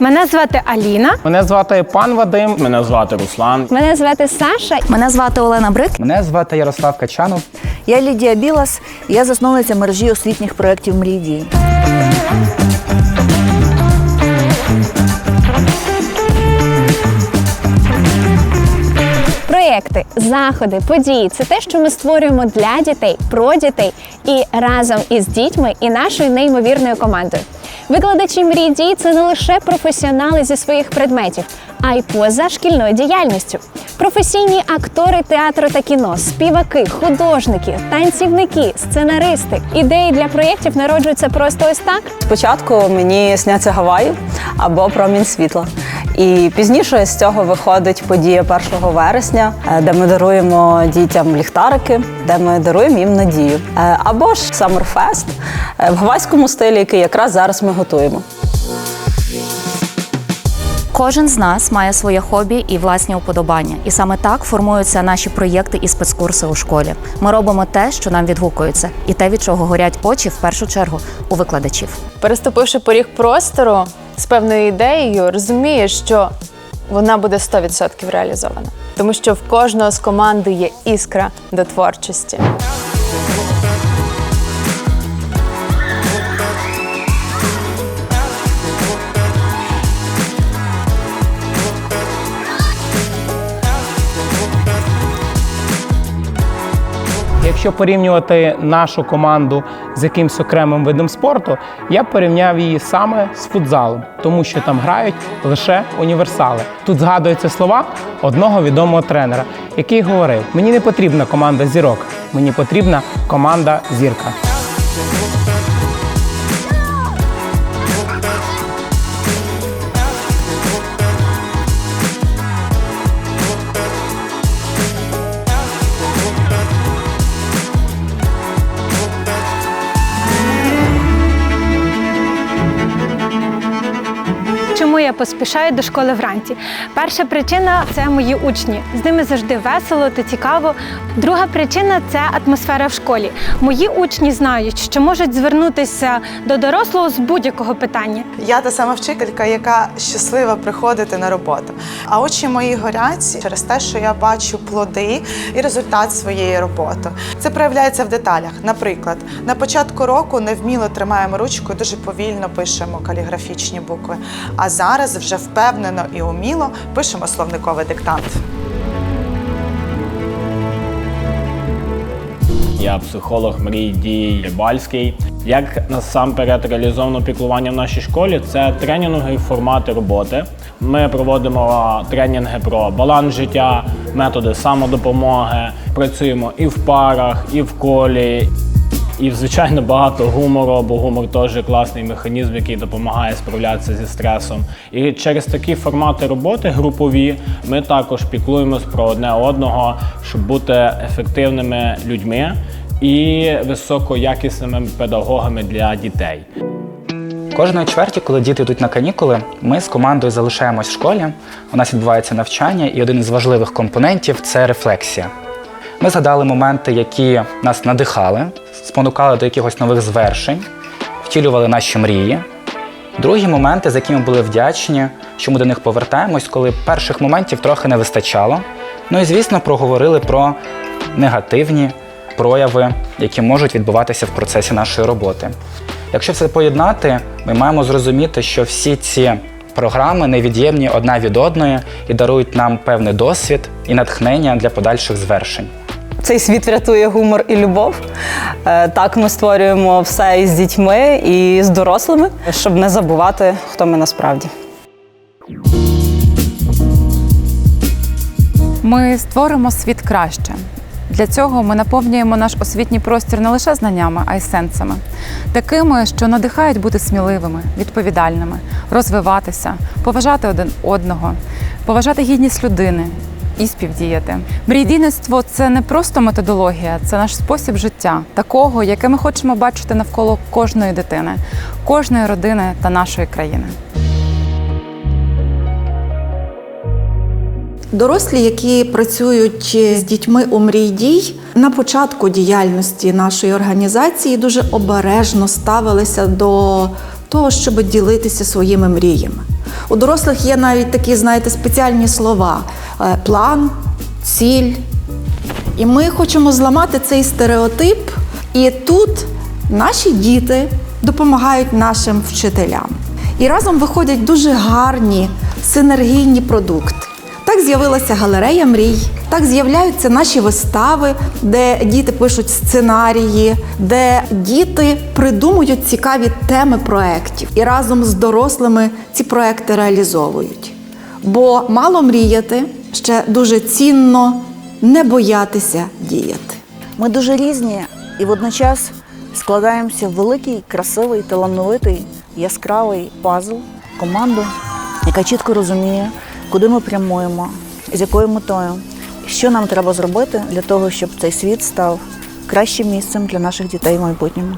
Мене звати Аліна. Мене звати пан Вадим. Мене звати Руслан. Мене звати Саша. Мене звати Олена Брик. Мене звати Ярослав Качанов. Я Лідія Білас. Я засновниця мережі освітніх проєктів «Мрій дій». Проєкти, заходи, події це те, що ми створюємо для дітей, про дітей і разом із дітьми і нашою неймовірною командою. Викладачі мрій дій це не лише професіонали зі своїх предметів, а й поза шкільною діяльністю. Професійні актори театру та кіно, співаки, художники, танцівники, сценаристи. Ідеї для проєктів народжуються просто ось так. Спочатку мені сняться Гаваї або промінь світла. І пізніше з цього виходить подія 1 вересня, е, де ми даруємо дітям ліхтарики, де ми даруємо їм надію. Е, Або ж Summerfest е, в гавайському стилі, який якраз зараз ми готуємо. Кожен з нас має своє хобі і власні уподобання. І саме так формуються наші проєкти і спецкурси у школі. Ми робимо те, що нам відгукується, і те, від чого горять очі в першу чергу у викладачів. переступивши поріг простору з певною ідеєю, розумієш, що вона буде 100% реалізована. Тому що в кожного з команди є іскра до творчості. Якщо порівнювати нашу команду з якимсь окремим видом спорту, я порівняв її саме з футзалом, тому що там грають лише універсали. Тут згадуються слова одного відомого тренера, який говорив: мені не потрібна команда зірок, мені потрібна команда зірка. Я поспішаю до школи вранці? Перша причина це мої учні. З ними завжди весело та цікаво. Друга причина це атмосфера в школі. Мої учні знають, що можуть звернутися до дорослого з будь-якого питання. Я та сама вчителька, яка щаслива приходити на роботу. А очі мої горять через те, що я бачу плоди і результат своєї роботи. Це проявляється в деталях. Наприклад, на початку року невміло тримаємо ручку, дуже повільно пишемо каліграфічні букви. А зараз вже впевнено і уміло пишемо словниковий диктант. Я психолог мрій дій Рибальський. Як насамперед реалізовано піклування в нашій школі, це тренінги, формати роботи. Ми проводимо тренінги про баланс життя, методи самодопомоги. Працюємо і в парах, і в колі. І, звичайно, багато гумору, бо гумор теж класний механізм, який допомагає справлятися зі стресом. І через такі формати роботи групові ми також піклуємось про одне одного, щоб бути ефективними людьми і високоякісними педагогами для дітей. Кожної чверті, коли діти йдуть на канікули, ми з командою залишаємось в школі. У нас відбувається навчання, і один із важливих компонентів це рефлексія. Ми згадали моменти, які нас надихали, спонукали до якихось нових звершень, втілювали наші мрії. Другі моменти, за які ми були вдячні, що ми до них повертаємось, коли перших моментів трохи не вистачало. Ну і звісно, проговорили про негативні прояви, які можуть відбуватися в процесі нашої роботи. Якщо все поєднати, ми маємо зрозуміти, що всі ці програми невід'ємні одна від одної і дарують нам певний досвід і натхнення для подальших звершень. Цей світ врятує гумор і любов. Е, Так ми створюємо все і з дітьми, і з дорослими, щоб не забувати, хто ми насправді. Ми створимо світ краще. Для цього ми наповнюємо наш освітній простір не лише знаннями, а й сенсами, такими, що надихають бути сміливими, відповідальними, розвиватися, поважати один одного, поважати гідність людини і співдіяти. Мрійдійництво це не просто методологія, це наш спосіб життя, такого, яке ми хочемо бачити навколо кожної дитини, кожної родини та нашої країни. Дорослі, які працюють з дітьми у мрій дій, на початку діяльності нашої організації дуже обережно ставилися до того, щоб ділитися своїми мріями. У дорослих є навіть такі, знаєте, спеціальні слова: е, план, ціль. І ми хочемо зламати цей стереотип. І тут наші діти допомагають нашим вчителям. І разом виходять дуже гарні синергійні продукти. Так з'явилася галерея мрій, так з'являються наші вистави, де діти пишуть сценарії, де діти придумують цікаві теми проєктів і разом з дорослими ці проекти реалізовують. Бо мало мріяти ще дуже цінно не боятися діяти. Ми дуже різні і водночас складаємося в великий, красивий, талановитий, яскравий пазл, команду, яка чітко розуміє, куди ми прямуємо, з якою метою, що нам треба зробити для того, щоб цей світ став кращим місцем для наших дітей в майбутньому.